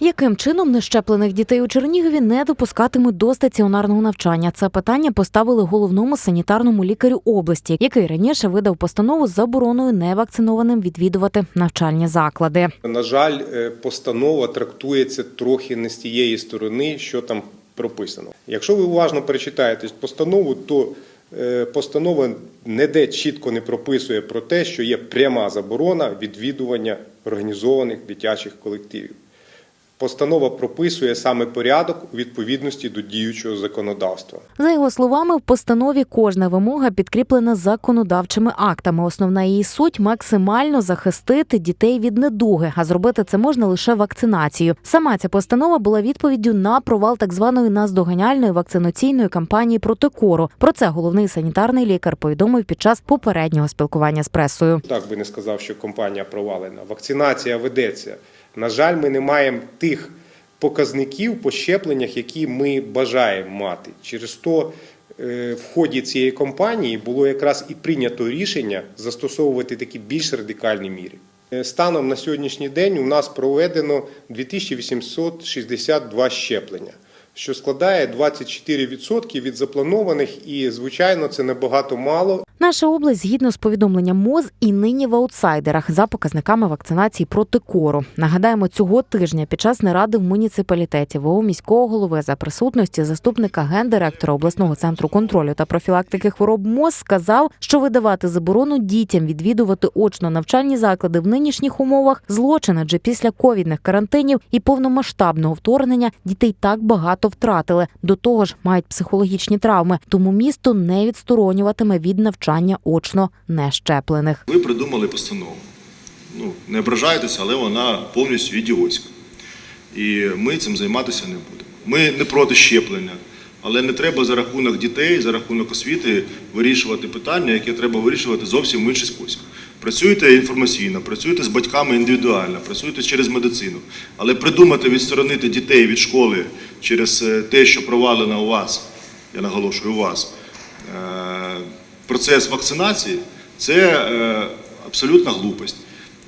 Яким чином нещеплених дітей у Чернігові не допускатимуть до стаціонарного навчання? Це питання поставили головному санітарному лікарю області, який раніше видав постанову з забороною невакцинованим відвідувати навчальні заклади. На жаль, е, постанова трактується трохи не з тієї сторони, що там прописано. Якщо ви уважно перечитаєте постанову, то е, постанова ніде чітко не прописує про те, що є пряма заборона відвідування організованих дитячих колективів. Постанова прописує саме порядок у відповідності до діючого законодавства. За його словами, в постанові кожна вимога підкріплена законодавчими актами. Основна її суть максимально захистити дітей від недуги, а зробити це можна лише вакцинацією. Сама ця постанова була відповіддю на провал так званої наздоганяльної вакцинаційної кампанії проти кору. Про це головний санітарний лікар повідомив під час попереднього спілкування з пресою. Так би не сказав, що компанія провалена. Вакцинація ведеться. На жаль, ми не маємо тих показників по щепленнях, які ми бажаємо мати. Через то е, в ході цієї кампанії було якраз і прийнято рішення застосовувати такі більш радикальні міри. Е, Станом на сьогоднішній день у нас проведено 2862 щеплення, що складає 24% від запланованих, і звичайно це набагато мало. Наша область, згідно з повідомленням МОЗ, і нині в аутсайдерах за показниками вакцинації проти кору. Нагадаємо, цього тижня під час наради в муніципалітеті ВО міського голови за присутності заступника гендиректора обласного центру контролю та профілактики хвороб МОЗ сказав, що видавати заборону дітям відвідувати очно навчальні заклади в нинішніх умовах злочин, адже після ковідних карантинів і повномасштабного вторгнення дітей так багато втратили. До того ж, мають психологічні травми, тому місто не відсторонюватиме від навчання очно нещеплених. Ви придумали постанову. Ну, не ображайтеся, але вона повністю ідіотська. І ми цим займатися не будемо. Ми не проти щеплення, але не треба за рахунок дітей, за рахунок освіти вирішувати питання, яке треба вирішувати зовсім в інший спосіб. Працюйте інформаційно, працюйте з батьками індивідуально, працюйте через медицину. Але придумати відсторонити дітей від школи через е, те, що провалено у вас, я наголошую у вас, е, процес вакцинації це е, абсолютна глупость.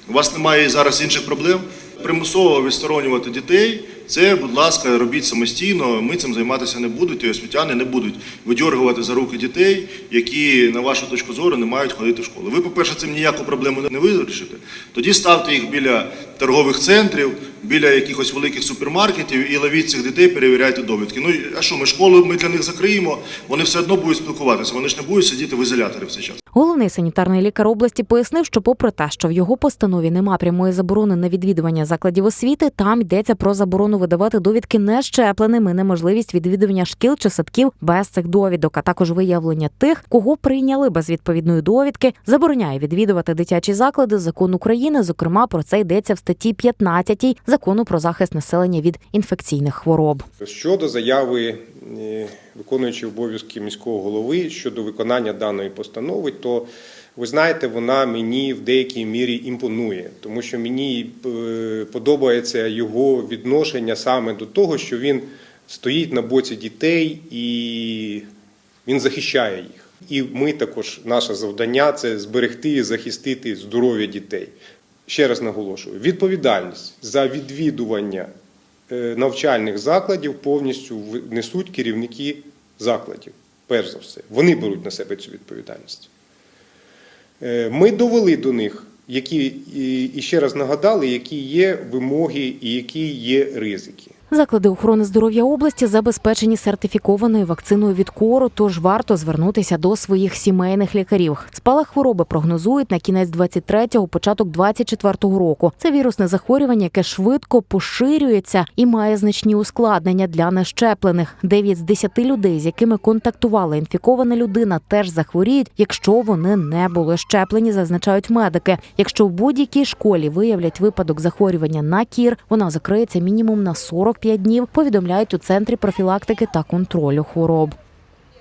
У вас немає зараз інших проблем. Примусово відсторонювати дітей. Це, будь ласка, робіть самостійно. Ми цим займатися не будуть, і освітяни не будуть видьоргувати за руки дітей, які, на вашу точку зору, не мають ходити в школу. Ви, по-перше, цим ніяку проблему не вирішите. Тоді ставте їх біля торгових центрів, біля якихось великих супермаркетів і ловіть цих дітей, перевіряйте довідки. Ну а що, ми школу ми для них закриємо, вони все одно будуть спілкуватися, вони ж не будуть сидіти в ізоляторі в цей час. Головний санітарний лікар області пояснив, що, попри те, що в його постанові нема прямої заборони на відвідування закладів освіти, там йдеться про заборону видавати довідки нещепленим і неможливість відвідування шкіл чи садків без цих довідок, а також виявлення тих, кого прийняли без відповідної довідки, забороняє відвідувати дитячі заклади. Закон України. Зокрема, про це йдеться в статті 15 закону про захист населення від інфекційних хвороб. Щодо заяви е, виконуючого обов'язки міського голови щодо виконання даної постанови, то ви знаєте, вона мені в деякій мірі імпонує, тому що мені е, подобається його відношення саме до того, що він стоїть на боці дітей і він захищає їх. І ми також, наше завдання це зберегти і захистити здоров'я дітей. Ще раз наголошую: відповідальність за відвідування е, навчальних закладів повністю несуть керівники закладів. Перш за все, вони беруть на себе цю відповідальність. Е, Ми довели до них, які і ще раз нагадали, які є вимоги і які є ризики. Заклади охорони здоров'я області забезпечені сертифікованою вакциною від кору, тож варто звернутися до своїх сімейних лікарів. Спалах хвороби прогнозують на кінець 23-го, початок 24-го року. Це вірусне захворювання, яке швидко поширюється і має значні ускладнення для нещеплених. Дев'ять з десяти людей, з якими контактувала інфікована людина, теж захворіють, якщо вони не були щеплені, зазначають медики. Якщо в будь-якій школі виявлять випадок захворювання на кір, вона закриється мінімум на 45 днів. Повідомляють у центрі профілактики та контролю хвороб.